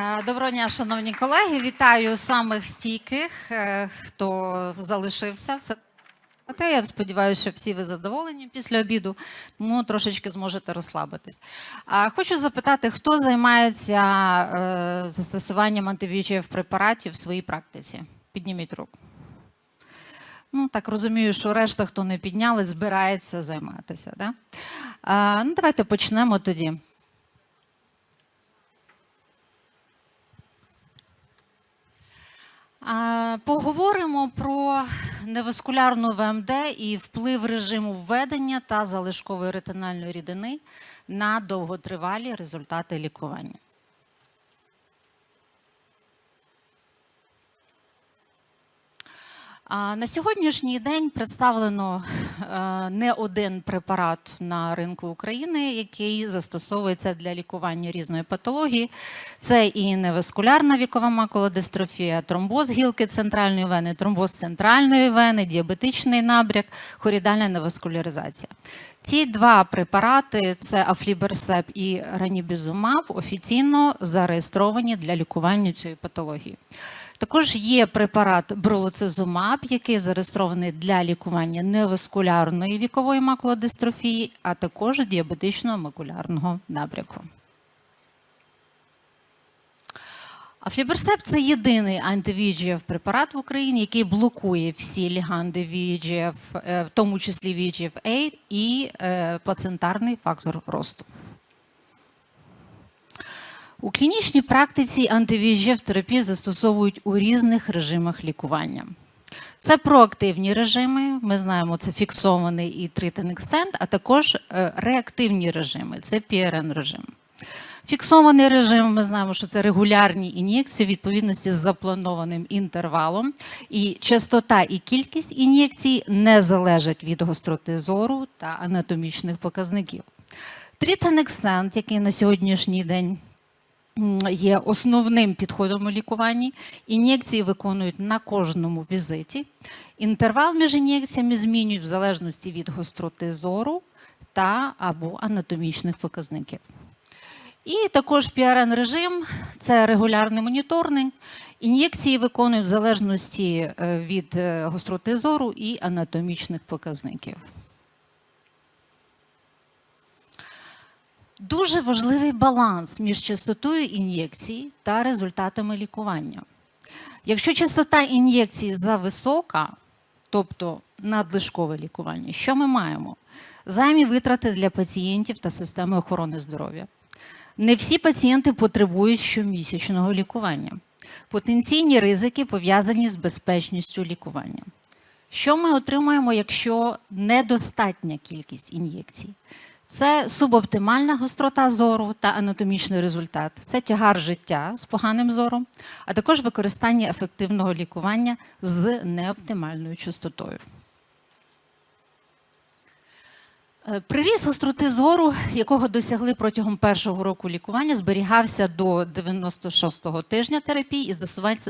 Е, Доброго дня, шановні колеги. Вітаю самих стійких, е, хто залишився. Та я сподіваюся, що всі ви задоволені після обіду, тому трошечки зможете розслабитись. А Хочу запитати, хто займається е, застосуванням антивіжів препаратів в своїй практиці? Підніміть руку. Ну, так розумію, що решта, хто не підняли, збирається займатися. Да? А, ну, давайте почнемо тоді. Поговоримо про неваскулярну ВМД і вплив режиму введення та залишкової ретинальної рідини на довготривалі результати лікування. На сьогоднішній день представлено е, не один препарат на ринку України, який застосовується для лікування різної патології. Це і неваскулярна вікова макулодистрофія, тромбоз гілки центральної вени, тромбоз центральної вени, діабетичний набряк, хорідальна неваскуляризація. Ці два препарати це афліберсеп і ранібізумаб, офіційно зареєстровані для лікування цієї патології. Також є препарат бролоцизумаб, який зареєстрований для лікування неваскулярної вікової макулодистрофії, а також діабетичного макулярного набряку. Афліберсеп це єдиний анти препарат в Україні, який блокує всі ліганди VEGF, е, в тому числі VEGF-A і е, плацентарний фактор росту. У клінічній практиці антивіжів терапію застосовують у різних режимах лікування. Це проактивні режими, ми знаємо, це фіксований і тритенекстенд, а також е, реактивні режими, це PRN режим. Фіксований режим, ми знаємо, що це регулярні ін'єкції у відповідності з запланованим інтервалом, і частота і кількість ін'єкцій не залежать від гостроти зору та анатомічних показників. Тритенекстенд, який на сьогоднішній день є основним підходом у лікуванні. Ін'єкції виконують на кожному візиті. Інтервал між ін'єкціями змінюють в залежності від гостроти зору та або анатомічних показників. І також PRN режим це регулярний моніторинг. Ін'єкції виконують в залежності е, від е, гостроти зору і анатомічних показників. Дуже важливий баланс між частотою ін'єкцій та результатами лікування. Якщо частота ін'єкцій зависока, тобто надлишкове лікування, що ми маємо? Займі витрати для пацієнтів та системи охорони здоров'я. Не всі пацієнти потребують щомісячного лікування. Потенційні ризики пов'язані з безпечністю лікування. Що ми отримаємо, якщо недостатня кількість ін'єкцій? Це субоптимальна гострота зору та анатомічний результат. Це тягар життя з поганим зором, а також використання ефективного лікування з неоптимальною частотою. Е, Приріст гостроти зору, якого досягли протягом першого року лікування, зберігався до 96-го тижня терапії із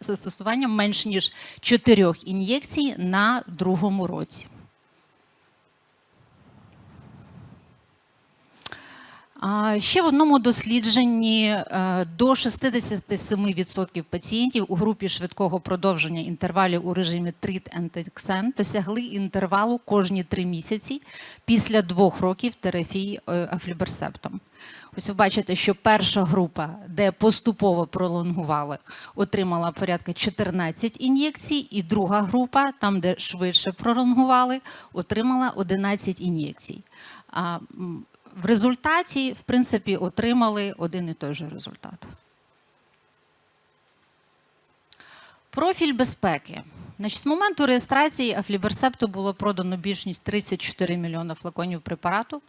застосуванням менш ніж 4 ін'єкцій на другому році. Ще в одному дослідженні е, до 67% пацієнтів у групі швидкого продовження інтервалів у режимі трит ентексен досягли інтервалу кожні 3 місяці після двох років терапії е, афліберсептом. Ось ви бачите, що перша група, де поступово пролонгували, отримала порядка 14 ін'єкцій, і друга група, там, де швидше пролонгували, отримала 11 ін'єкцій. В результаті, в принципі, отримали один і той же результат. Профіль безпеки. Значить, з моменту реєстрації Афліберсепту було продано більш ніж 34 мільйони флаконів препарату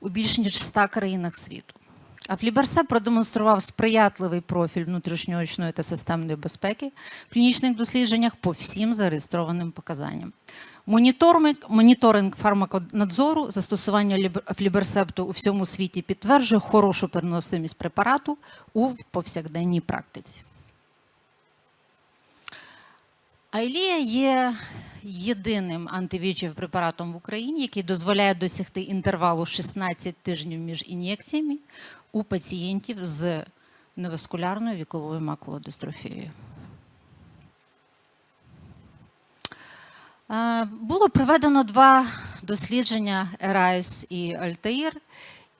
у більш ніж 100 країнах світу. Афліберсеп продемонстрував сприятливий профіль внутрішньоочної та системної безпеки в клінічних дослідженнях по всім зареєстрованим показанням. Моніторинг, фармаконадзору, застосування ліб- афліберсепту у всьому світі підтверджує хорошу переносимість препарату у повсякденній практиці. Айлія є єдиним антивічів препаратом в Україні, який дозволяє досягти інтервалу 16 тижнів між ін'єкціями у пацієнтів з неваскулярною віковою макулодистрофією. Було проведено два дослідження ERISE і Altair,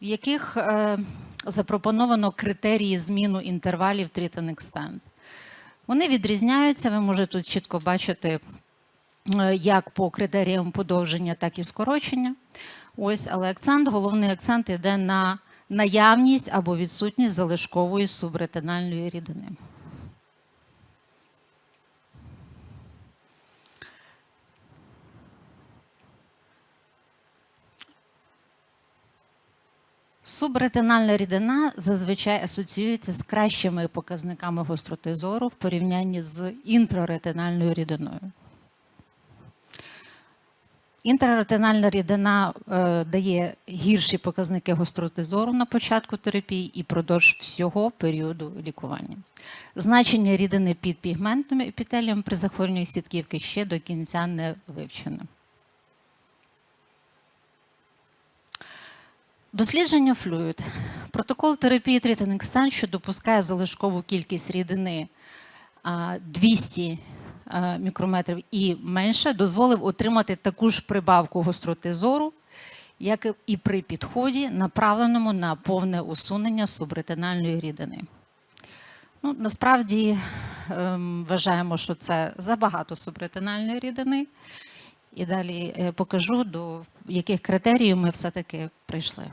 в яких е, запропоновано критерії зміну інтервалів treat and. Вони відрізняються, ви можете тут чітко бачити, е, як по критеріям подовження, так і скорочення. Ось, але акцент, головний акцент йде на наявність або відсутність залишкової субретинальної рідини. Субретинальна рідина зазвичай асоціюється з кращими показниками гостроти зору в порівнянні з інтраретинальною рідиною. Інтраретинальна рідина е, дає гірші показники гостроти зору на початку терапії і продовж всього періоду лікування. Значення рідини під пігментним епітелієм при захворюванні сітківки ще до кінця не вивчено. Дослідження флюїд. Протокол терапії тритинекстан, що допускає залишкову кількість рідини 200 мікрометрів і менше, дозволив отримати таку ж прибавку гостроти зору, як і при підході, направленому на повне усунення субретинальної рідини. Ну, насправді ем, вважаємо, що це забагато субретинальної рідини. І далі е, покажу, до яких критеріїв ми все-таки прийшли.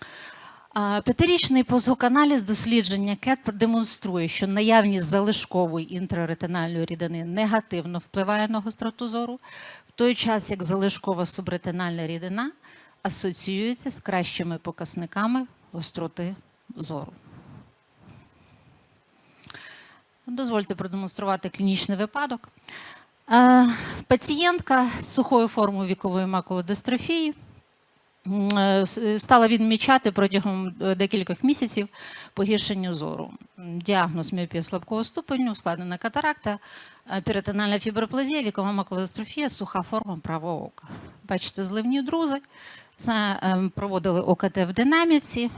А, П'ятирічний позгуканаліз дослідження КЕТ демонструє, що наявність залишкової інтраретинальної рідини негативно впливає на гостроту зору, в той час як залишкова субретинальна рідина асоціюється з кращими показниками гостроти зору. Дозвольте продемонструвати клінічний випадок. Е, Пацієнтка з сухою формою вікової макулодистрофії стала відмічати протягом е, декількох місяців погіршення зору. Діагноз міопія слабкого ступеню, ускладнена катаракта, е, перитональна фіброплазія, вікова макулодистрофія, суха форма правого ока. Бачите, зливні друзи. Це ем, проводили ОКТ в динаміці.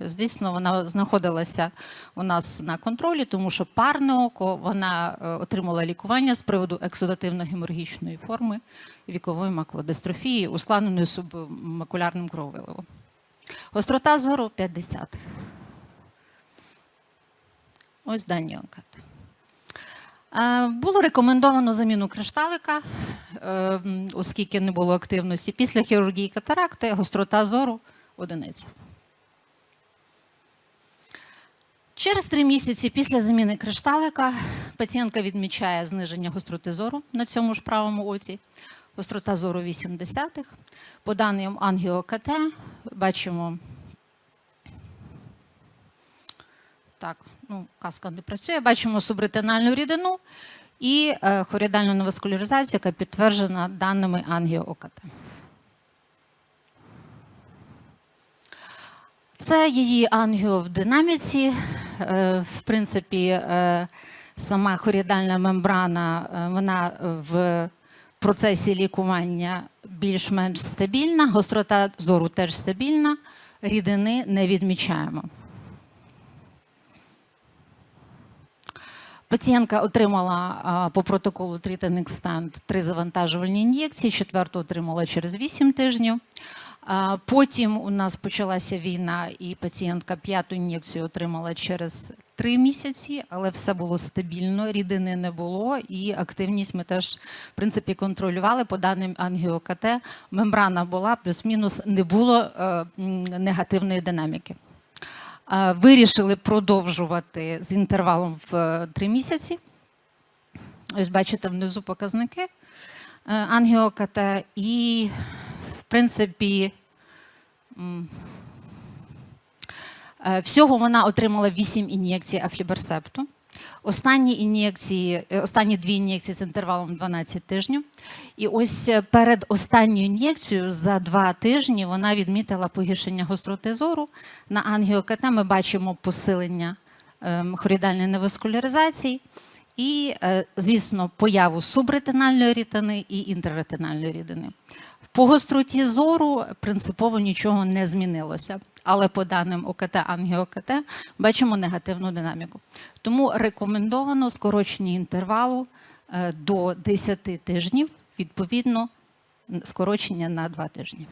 Звісно, вона знаходилася у нас на контролі, тому що парне око вона е, отримала лікування з приводу ексудативно-геморгічної форми вікової макулодистрофії, ускладненої субмакулярним крововиливом. Гострота зору 50. Ось дані анкети. Е, Було рекомендовано заміну кришталика, е, оскільки не було активності. Після хірургії катаракти гострота зору одиниця. Через три місяці після заміни кришталика пацієнтка відмічає зниження гостроти зору на цьому ж правому оці. Гострота зору 80-х. По даним ангіо-КТ бачимо. Так, ну, каска не працює. Бачимо субретинальну рідину і е, хорідальну неваскуляризацію, яка підтверджена даними ангіо-ОКТ. Це її ангіо в динаміці. Е, В принципі, е, сама хорідальна мембрана е, вона в процесі лікування більш-менш стабільна, гострота зору теж стабільна, рідини не відмічаємо. Пацієнтка отримала по протоколу Тритенекстант три завантажувальні ін'єкції, четверту отримала через 8 тижнів. Потім у нас почалася війна, і пацієнтка п'яту ін'єкцію отримала через три місяці, але все було стабільно, рідини не було, і активність ми теж в принципі контролювали по даним ангіокт. Мембрана була плюс-мінус, не було е, негативної динаміки. Вирішили продовжувати з інтервалом в е, три місяці. Ось бачите внизу показники е, ангіокт. І, принципі, е, всього вона отримала 8 ін'єкцій афліберсепту. Останні ін'єкції, е, останні дві ін'єкції з інтервалом 12 тижнів. І ось е, перед останньою ін'єкцією за два тижні вона відмітила погіршення гостроти зору. На ангіокт ми бачимо посилення ем, хорідальної неваскуляризації і, е, звісно, появу субретинальної рідини і інтраретинальної рідини. По гостроті зору принципово нічого не змінилося. але по даним ОКТ, ангіокт бачимо негативну динаміку. Тому рекомендовано скорочення інтервалу е, до 10 тижнів, відповідно, скорочення на 2 тижні.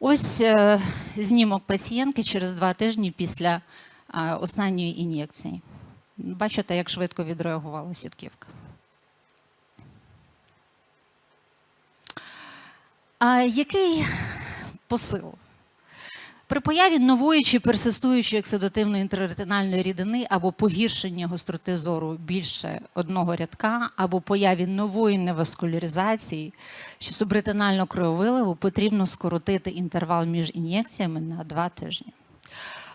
Ось е, знімок пацієнтки через 2 тижні після останньої ін'єкції. Бачите, як швидко відреагувала сітківка. А який посил? При появі нової чи персистуючої оксидативної інтраретинальної рідини або погіршення гостроти зору більше одного рядка, або появі нової неваскуляризації чи субретинального крововиливу потрібно скоротити інтервал між ін'єкціями на 2 тижні.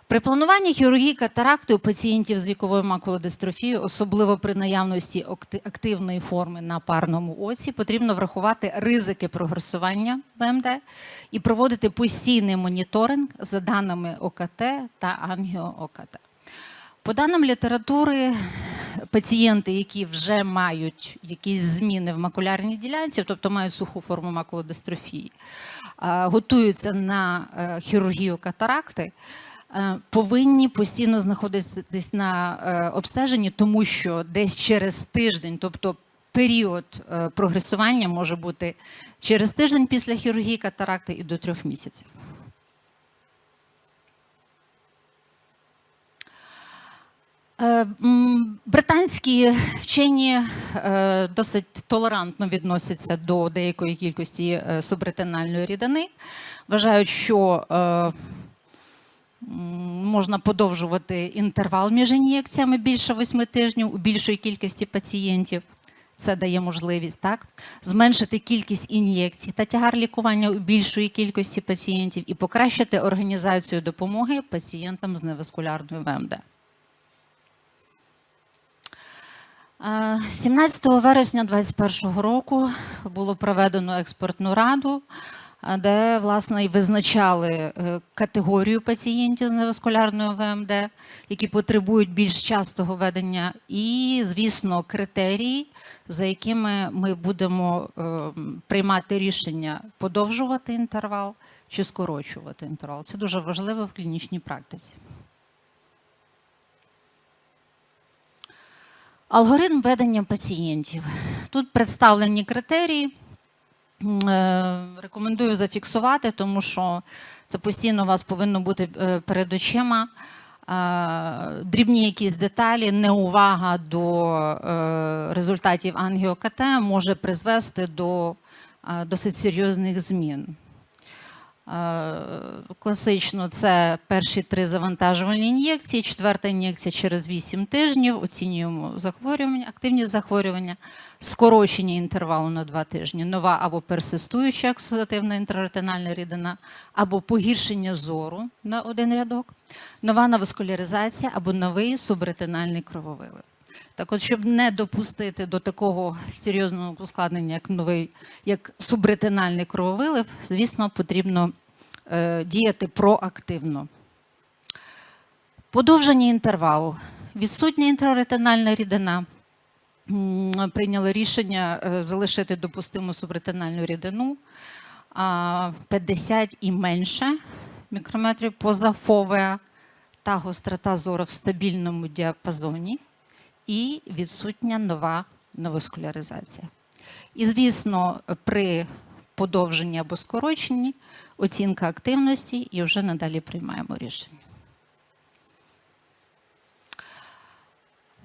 При плануванні хірургії катаракти у пацієнтів з віковою макулодистрофією, особливо при наявності активної форми на парному оці, потрібно врахувати ризики прогресування ВМД і проводити постійний моніторинг за даними ОКТ та ангіо-ОКТ. По даним літератури, пацієнти, які вже мають якісь зміни в макулярній ділянці, тобто мають суху форму макулодистрофії, готуються на е, хірургію катаракти, повинні постійно знаходитися десь на е, обстеженні, тому що десь через тиждень, тобто період е, прогресування може бути через тиждень після хірургії катаракти і до трьох місяців. Е, Британські вчені е, досить толерантно відносяться до деякої кількості е, субретинальної рідини. Вважають, що е, можна подовжувати інтервал між ін'єкціями більше 8 тижнів у більшої кількості пацієнтів. Це дає можливість так зменшити кількість ін'єкцій та тягар лікування у більшої кількості пацієнтів і покращити організацію допомоги пацієнтам з неваскулярною ВМД. Е, 17 вересня 2021 року було проведено експертну раду, е, де власне і визначали е, категорію пацієнтів з неваскулярною ВМД, які потребують більш частого ведення, і, звісно, критерії, за якими ми будемо е, приймати рішення подовжувати інтервал чи скорочувати інтервал. Це дуже важливо в клінічній практиці. Алгоритм ведення пацієнтів. Тут представлені критерії. Рекомендую зафіксувати, тому що це постійно у вас повинно бути е, перед очима. Е, Дрібні якісь деталі, неувага до е, результатів ангіокт може призвести до досить серйозних змін. Е, Класично це перші три завантажувальні ін'єкції, четверта ін'єкція через 8 тижнів, оцінюємо захворювання, активні захворювання, скорочення інтервалу на 2 тижні, нова або персистуюча оксидативна інтраретинальна рідина, або погіршення зору на один рядок, нова наваскуляризація або новий субретинальний крововилив. Так от, щоб не допустити до такого серйозного ускладнення, як новий, як субретинальний крововилив, звісно, потрібно е, діяти проактивно. Подовження інтервалу. Відсутня інтраретинальна рідина. Прийняли рішення е, залишити допустиму субретинальну рідину 50 і менше мікрометрів поза фовеа та гострота зору в стабільному діапазоні і відсутня нова новоскуляризація. І, звісно, при подовженні або скороченні оцінка активності і вже надалі приймаємо рішення.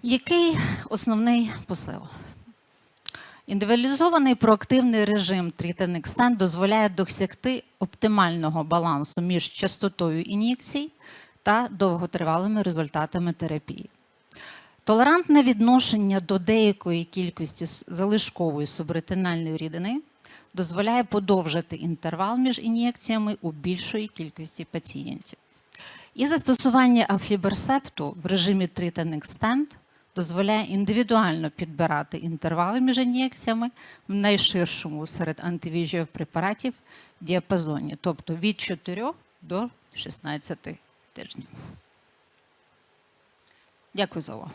Який основний посил? Індивідуалізований проактивний режим Treat Extend дозволяє досягти оптимального балансу між частотою ін'єкцій та довготривалими результатами терапії. Толерантне відношення до деякої кількості залишкової субретинальної рідини дозволяє подовжити інтервал між ін'єкціями у більшої кількості пацієнтів. І застосування афліберсепту в режимі Treat and Extend дозволяє індивідуально підбирати інтервали між ін'єкціями в найширшому серед антивіжів препаратів діапазоні, тобто від 4 до 16 тижнів. Дякую за увагу.